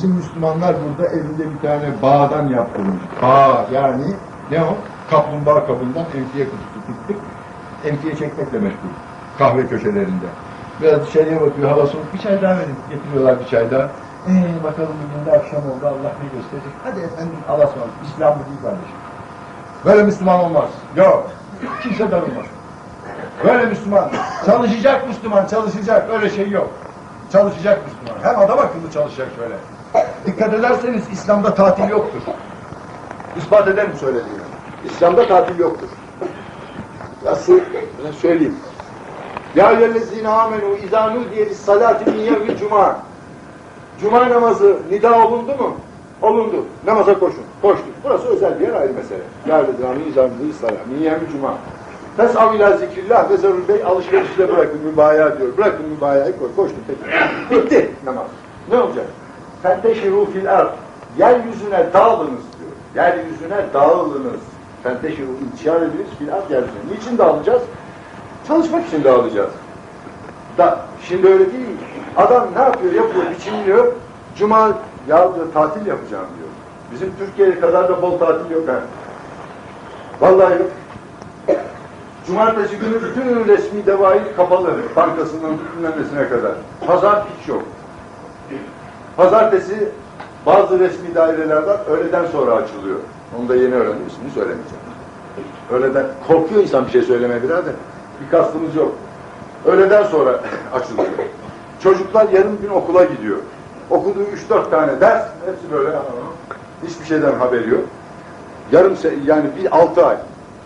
Bizim Müslümanlar burada elinde bir tane bağdan yapılmış. Bağ yani ne o? Kaplumbağa kabından emfiye kutusu tuttuk. Emfiye çekmekle meşgul. Kahve köşelerinde. Biraz dışarıya bakıyor, hava soğuk. Bir çay daha verin. Getiriyorlar bir çay daha. Ee, bakalım bugün de akşam oldu. Allah ne gösterecek. Hadi efendim Allah'a ısmarladık. İslam bu değil kardeşim. Böyle Müslüman olmaz. Yok. Kimse darılmaz. Böyle Müslüman. Çalışacak Müslüman, çalışacak. Öyle şey yok. Çalışacak Müslüman. Hem adam akıllı çalışacak şöyle. Dikkat ederseniz İslam'da tatil yoktur. İspat ederim söylediğimi. İslam'da tatil yoktur. Nasıl? Ben söyleyeyim. Ya eyyühellezine amenu izâ nudiye lissalâti min yevmil cuma. Cuma namazı nida olundu mu? Olundu. Namaza koşun. Koştuk. Burası özel bir yer ayrı mesele. Ya eyyühellezine amenu izâ nudiye lissalâti min yevmil cuma. Fes'av ilâ zikrillah ve zerul bey alışverişle bırakın mübaya diyor. Bırakın mübayayı koy. Koştum peki. Bitti namaz. Ne olacak? Fenteşirû fil ard. Yeryüzüne dağılınız diyor. Yeryüzüne dağılınız. Fenteşirû intişar ediniz fil ard yeryüzüne. Niçin dağılacağız? Çalışmak için dağılacağız. Da, şimdi öyle değil. Adam ne yapıyor? Yapıyor, biçimliyor. Cuma ya diyor, tatil yapacağım diyor. Bizim Türkiye kadar da bol tatil yok ha. Vallahi yok. Cumartesi günü bütün resmi devayı kapalı. Bankasından bilmem nesine kadar. Pazar hiç yok. Pazartesi bazı resmi dairelerden öğleden sonra açılıyor. Onu da yeni öğrendim. ismini söylemeyeceğim. Öğleden korkuyor insan bir şey söylemeye birader. Bir kastımız yok. Öğleden sonra açılıyor. Çocuklar yarım gün okula gidiyor. Okuduğu 3-4 tane ders, hepsi böyle hiçbir şeyden haberi yok. Yarım yani bir 6 ay.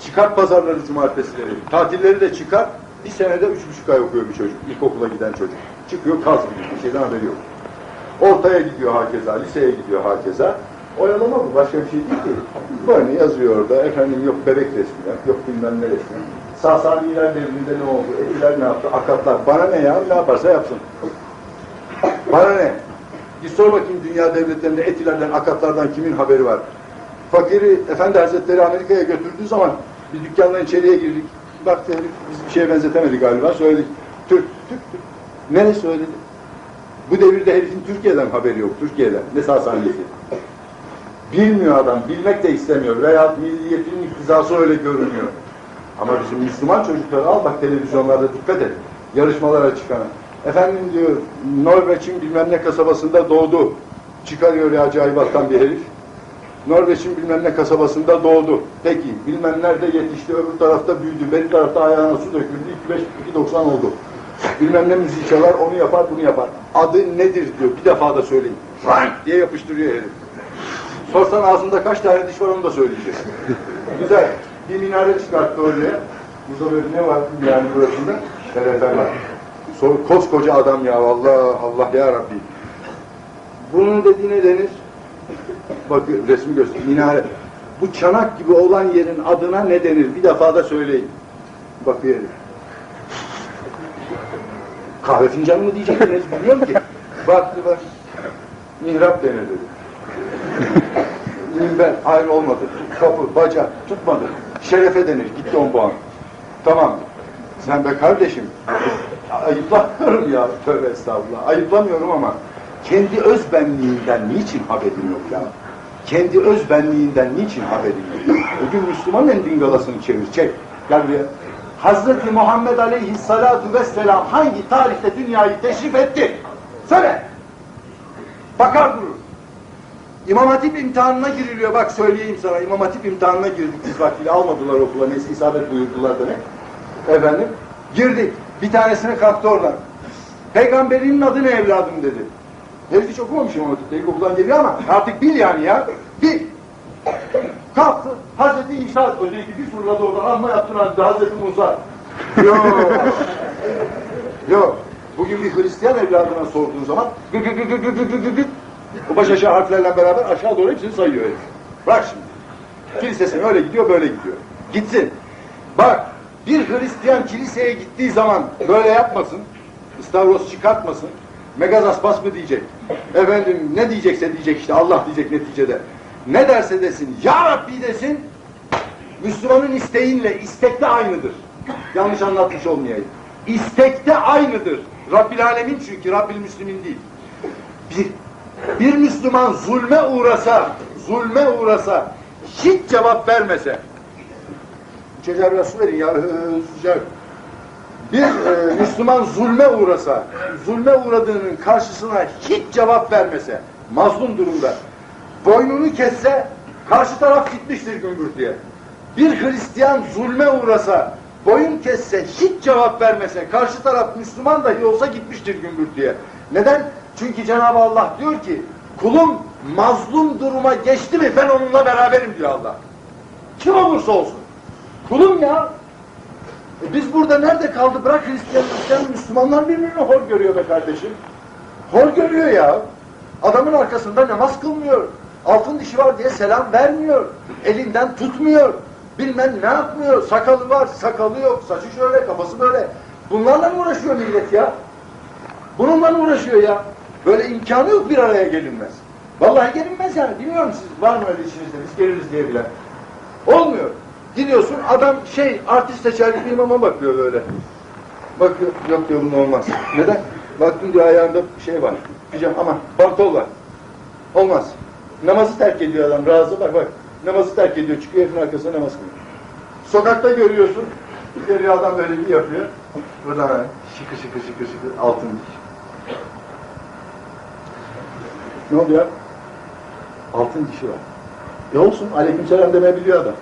Çıkar pazarları cumartesileri. Tatilleri de çıkar. Bir senede üç buçuk ay okuyor bir çocuk. İlkokula giden çocuk. Çıkıyor kaz gibi. Bir şeyden haberi yok. Ortaya gidiyor hakeza, liseye gidiyor hakeza. Oyalama bu, başka bir şey değil ki. Böyle yazıyor orada, efendim yok bebek resmi, yok bilmem ne resmi. Sasaniler devrinde ne oldu, Etiler ne yaptı, Akatlar. Bana ne ya, ne yaparsa yapsın. Bana ne? Bir sor bakayım dünya devletlerinde Etilerden, Akatlardan kimin haberi var? Fakiri Efendi Hazretleri Amerika'ya götürdüğü zaman bir dükkandan içeriye girdik. Baktı herif, biz bir şeye benzetemedi galiba, söyledik. Türk, Türk, Türk. Ne söyledi? Bu devirde herifin Türkiye'den haberi yok, Türkiye'den. Ne sasaniyeti. Bilmiyor adam, bilmek de istemiyor. Veya milliyetin iktizası öyle görünüyor. Ama bizim Müslüman çocukları al bak televizyonlarda dikkat et. Yarışmalara çıkana. Efendim diyor, Norveç'in bilmem ne kasabasında doğdu. Çıkarıyor ya acayipattan bir herif. Norveç'in bilmem ne kasabasında doğdu. Peki bilmem nerede yetişti, öbür tarafta büyüdü, beri tarafta ayağına su döküldü, 2.5, 2.90 oldu. Bilmem ne müziği onu yapar, bunu yapar. Adı nedir diyor, bir defa da söyleyin. Frank diye yapıştırıyor herif. Sorsan ağzında kaç tane diş var onu da söyleyecek. Güzel. Bir minare çıkarttı oraya. Burada böyle ne var yani burasında? Şerefe var. Koskoca adam ya Allah Allah ya Rabbi. Bunun dediği ne denir? Bak resmi göster. Minare. Bu çanak gibi olan yerin adına ne denir? Bir defa da söyleyin. Bakıyor herif. Kahve fincanı mı diyeceksiniz bilmiyorum ki. Baktı bak. Mihrap denir dedi. Minber, hayır olmadı. Kapı, baca, tutmadı. Şerefe denir, gitti on puan. Tamam. Sen be kardeşim, ayıplamıyorum ya, tövbe estağfurullah. Ayıplamıyorum ama kendi öz benliğinden niçin haberin yok ya? Kendi öz benliğinden niçin haberin yok? Bugün Müslüman endingalasını çevir, çek. Gel buraya. Hazreti Muhammed Aleyhissalatu vesselam hangi tarihte dünyayı teşrif etti? Söyle. Bakar durur. İmam Hatip imtihanına giriliyor. Bak söyleyeyim sana. İmam Hatip imtihanına girdik. Biz vaktiyle almadılar okula. Neyse isabet buyurdular demek. Efendim. Girdik. Bir tanesine kalktı oradan. Peygamberinin adı ne evladım dedi. Herif hiç okumamış İmam Hatip'te. İlkokuldan geliyor ama artık bil yani ya. Bil. Kalktı. Hazreti İsa öteki bir fırladı oradan. Amma yaptın halde Hazreti Musa. Yok. Yok. Bugün bir Hristiyan evladına sorduğun zaman gı gı gı gı gı gı gı gı o baş aşağı harflerle beraber aşağı doğru hepsini sayıyor herif. Bırak şimdi. Kilisesine öyle gidiyor böyle gidiyor. Gitsin. Bak bir Hristiyan kiliseye gittiği zaman böyle yapmasın. İstavros çıkartmasın. Megazas bas mı diyecek. Efendim ne diyecekse diyecek işte Allah diyecek neticede. Ne derse desin Ya Rabbi desin. Müslümanın isteğinle istekte aynıdır. Yanlış anlatmış olmayayım. İstekte aynıdır. Rabbil Alemin çünkü Rabbil Müslümin değil. Bir Bir Müslüman zulme uğrasa, zulme uğrasa, hiç cevap vermese, biraz su verin ya. Bir e, Müslüman zulme uğrasa, zulme uğradığının karşısına hiç cevap vermese, mazlum durumda, boynunu kesse, karşı taraf gitmiştir gümbürtüye. Bir Hristiyan zulme uğrasa, boyun kesse, hiç cevap vermese, karşı taraf Müslüman dahi olsa gitmiştir gümbürtüye. Neden? Çünkü Cenab-ı Allah diyor ki, kulum mazlum duruma geçti mi ben onunla beraberim diyor Allah. Kim olursa olsun. Kulum ya. E biz burada nerede kaldı? Bırak Hristiyan, Hristiyan Müslümanlar birbirini hor görüyor be kardeşim. Hor görüyor ya. Adamın arkasında namaz kılmıyor. Altın dişi var diye selam vermiyor. Elinden tutmuyor. Bilmem ne yapmıyor. Sakalı var, sakalı yok. Saçı şöyle, kafası böyle. Bunlarla mı uğraşıyor millet ya? Bununla mı uğraşıyor ya? Böyle imkanı yok bir araya gelinmez. Vallahi gelinmez yani. Bilmiyorum siz var mı öyle içinizde biz geliriz diye bilen. Olmuyor. Gidiyorsun adam şey artist seçerlik bir imama bakıyor böyle. Bakıyor yok diyor bunun olmaz. Neden? Baktım diyor ayağında şey var. Pijam ama pantol var. Olmaz. Namazı terk ediyor adam razı bak bak. Namazı terk ediyor çıkıyor herifin arkasına namaz kılıyor. Sokakta görüyorsun. Geliyor adam böyle bir yapıyor. Buradan böyle şıkır şıkır şıkır şıkır altın diş. Ne oluyor? Altın dişi var. E olsun aleykümselam demeyi biliyor adam.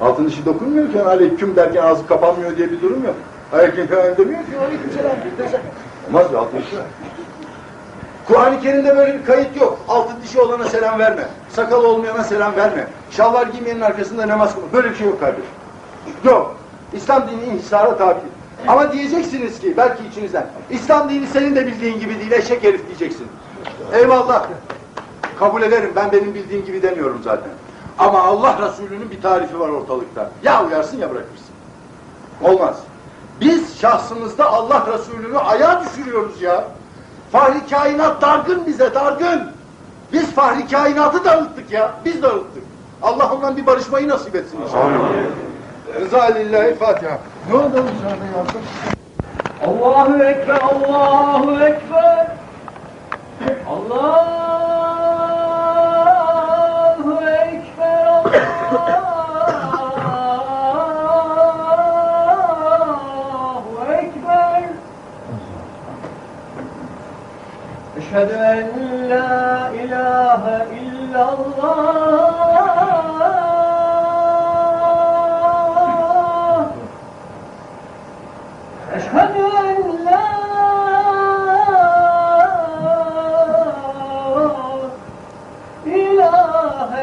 Altın dişi dokunmuyor ki aleyküm derken ağzı kapanmıyor diye bir durum yok. Aleykümselam demiyor ki aleykümselam dese. Olmaz bir altın dişi var. Kur'an-ı Kerim'de böyle bir kayıt yok. Altın dişi olana selam verme. Sakal olmayana selam verme. Şalvar giymeyenin arkasında namaz kılma. Böyle bir şey yok kardeşim. Yok. İslam dini inhisara tabi. Ama diyeceksiniz ki belki içinizden İslam dini senin de bildiğin gibi değil eşek herif diyeceksin. Eyvallah. Kabul ederim. Ben benim bildiğim gibi demiyorum zaten. Ama Allah Resulü'nün bir tarifi var ortalıkta. Ya uyarsın ya bırakırsın. Olmaz. Biz şahsımızda Allah Resulü'nü ayağa düşürüyoruz ya. Fahri kainat dargın bize, dargın. Biz fahri kainatı dağıttık ya. Biz dağıttık. Allah ondan bir barışmayı nasip etsin inşallah. Rıza lillahi Fatiha. Ne oldu dışarıda yazdım? Allahu Ekber, Allahu Ekber. Allahu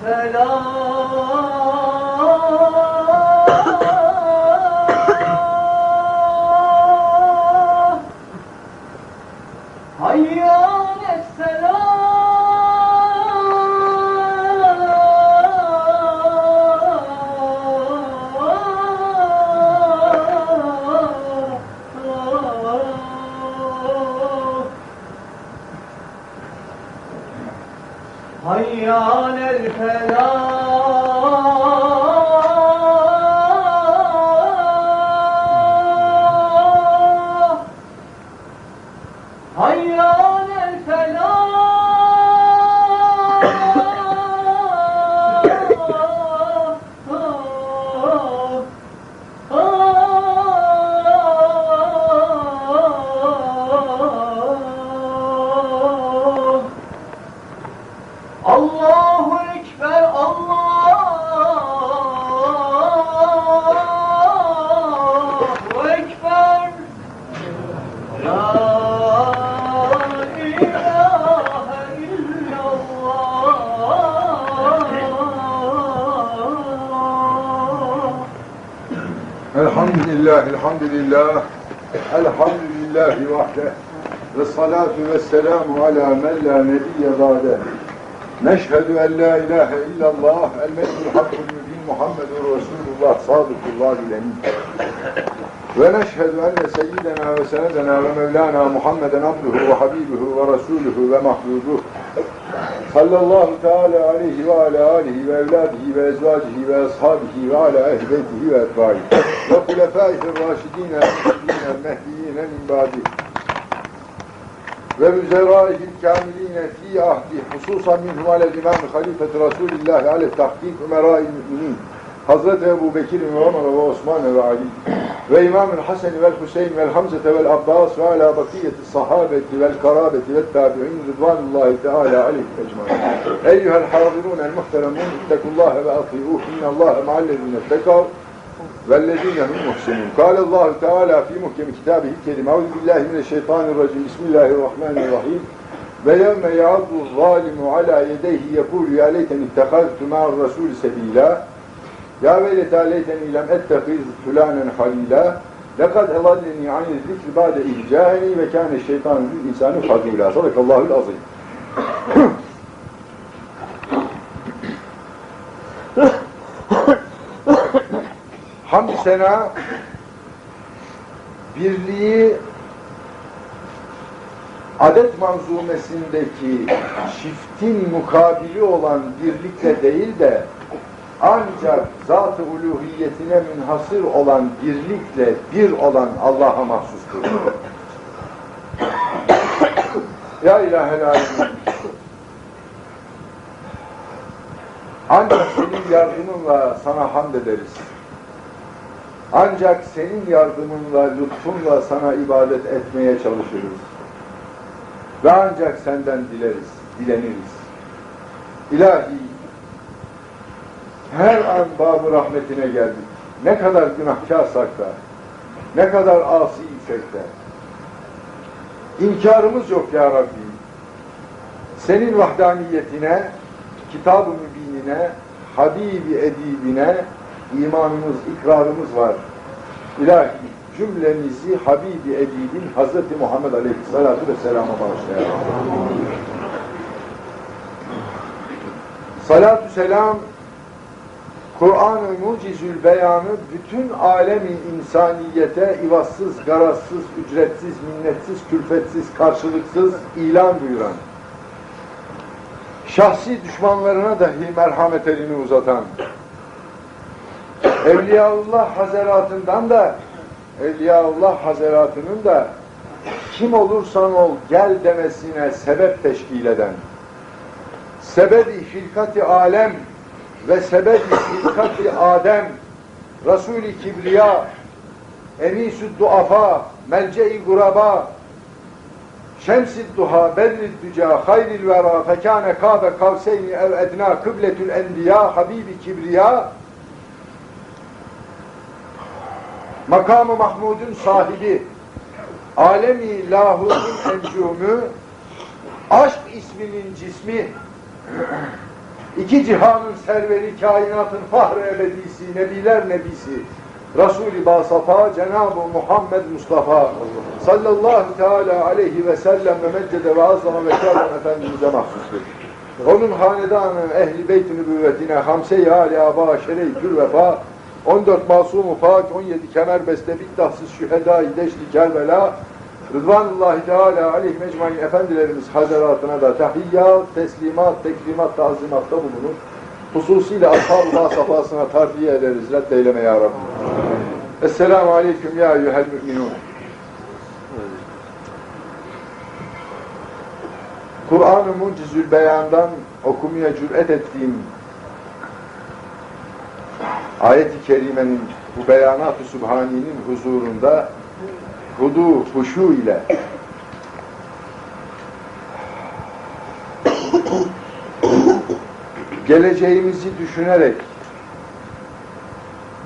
Hello. não الحمد لله الحمد لله الحمد لله وحده والصلاة والسلام على من لا نبي بعده. نشهد أن لا إله إلا الله الملك الحق المبين محمد رسول الله صادق الله الأمين. ونشهد أن سيدنا وسندنا ومولانا محمدا عبده وحبيبه ورسوله ومحبوبه. Rasuluhu ve mahbubuhu. Sallallahu teala aleyhi ve ala alihi ve evladihi ve ezvacihi ve ashabihi ve ala ehli beytihi ve etbaihi ve hulefâihi râşidîne el mehdiyîne min bâdi ve müzerâihil kâmilîne fî ahdi hususan Hazreti Ebu Bekir ve Ömer ve Osman ve Ali ve İmam-ı Hasan ve Hüseyin ve Hamza ve Abbas ve ala bakiyeti sahabeti ve karabeti ve tabi'in rıdvanullahi teala aleyh ecmain. Eyyühel hadirun el muhteremun ittekullahe ve atiyuh innallâhe maallezine tekav وَالَّذ۪ينَ هُمْ مُحْسِنُونَ قال الله تعالى في محكم كتابه الكريم أعوذ بالله من الشيطان الرجيم بسم الله الرحمن الرحيم وَيَوْمَ يَعَضُّ الظَّالِمُ عَلَى يَدَيْهِ يَقُولُ يَا لَيْتَنِ اتَّخَذْتُ مَعَ الرَّسُولِ سَب۪يلًا Ya veyleta leyteni lem ettehiz fulanen halila. Lekad edalleni anil zikri ba'de ihcani ve kâne şeytanu lil insani fazîlâ. Sadakallahul azim. Hamd sena birliği adet manzumesindeki çiftin mukabili olan birlikle değil de ancak zat-ı uluhiyetine münhasır olan birlikle bir olan Allah'a mahsustur. ya ilahel alemin. Ancak senin yardımınla sana hamd ederiz. Ancak senin yardımınla, lütfunla sana ibadet etmeye çalışırız. Ve ancak senden dileriz, dileniriz. İlahi, her an babı rahmetine geldik. Ne kadar günahkarsak da, ne kadar asi isek de. İnkarımız yok ya Rabbi. Senin vahdaniyetine, kitab-ı mübinine, Habibi edibine imanımız, ikrarımız var. İlahi cümlemizi Habibi edibin Hazreti Muhammed Aleyhisselatü Vesselam'a bağışlayalım. Salatü selam Kur'an-ı Mucizül Beyanı bütün alemin insaniyete ivazsız, garazsız, ücretsiz, minnetsiz, külfetsiz, karşılıksız ilan buyuran, şahsi düşmanlarına dahi merhamet elini uzatan, Evliyaullah Hazeratından da, Evliyaullah Hazeratının da kim olursan ol gel demesine sebep teşkil eden, sebebi hilkati alem ve sebebi hilkati Adem, Resul-i Kibriya, Enisü duafa, melce-i guraba, Şems-i duha, berri düca, hayril vera, fekâne kâbe kavseyni ev ednâ, kıbletül enbiya, habibi kibriya, makamı Mahmud'un sahibi, alemi lahutun encûmü, aşk isminin cismi, iki cihanın serveri, kainatın fahri ebedisi, nebiler nebisi, Resul-i Basafa, Cenab-ı Muhammed Mustafa sallallahu teala aleyhi ve sellem ve meccede ve azzama ve kerrem Efendimiz'e mahsustur. Onun hanedanı, ehli beyt-i nübüvvetine, hamse-i âli âbâ, şerey tür vefa, 14 masumu pak, 17 kemer beste, biddahsız şühedâ-i deşli kerbela, Rıdvanullahi Teala aleyhi mecmain efendilerimiz hazaratına da tahiyyat, teslimat, tekrimat, tazimatta bulunur. Hususiyle ashab-ı safhasına tarfiye ederiz. Reddeyleme ya Rabbi. Esselamu aleyküm ya eyyuhel müminun. Kur'an-ı Mucizül Beyan'dan okumaya cüret ettiğim ayet-i kerimenin bu beyanat-ı sübhani'nin huzurunda hudu, huşu ile geleceğimizi düşünerek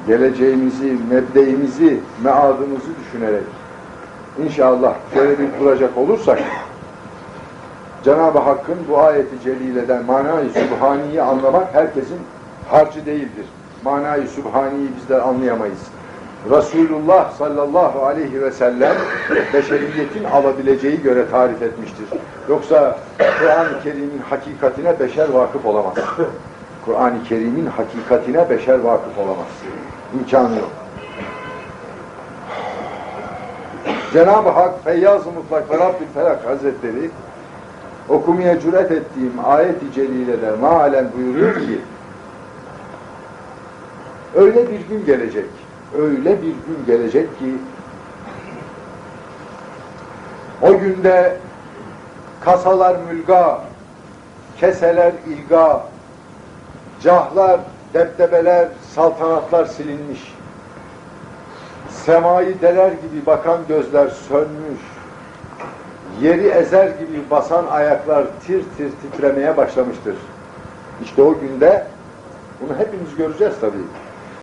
geleceğimizi, mebdeimizi, meadımızı düşünerek inşallah şöyle bir kuracak olursak Cenab-ı Hakk'ın bu ayeti celileden manayı sübhaniyi anlamak herkesin harcı değildir. Manayı sübhaniyi bizler anlayamayız. Resulullah sallallahu aleyhi ve sellem beşeriyetin alabileceği göre tarif etmiştir. Yoksa Kur'an-ı Kerim'in hakikatine beşer vakıf olamaz. Kur'an-ı Kerim'in hakikatine beşer vakıf olamaz. İmkanı yok. Cenab-ı Hak Feyyaz-ı Mutlak ve Rabbül Felak Hazretleri okumaya cüret ettiğim ayet-i celilede maalen buyuruyor ki öyle bir gün gelecek, öyle bir gün gelecek ki o günde kasalar mülga, keseler ilga, cahlar, deptebeler, saltanatlar silinmiş. Semayı deler gibi bakan gözler sönmüş. Yeri ezer gibi basan ayaklar tir tir titremeye başlamıştır. İşte o günde bunu hepimiz göreceğiz tabii.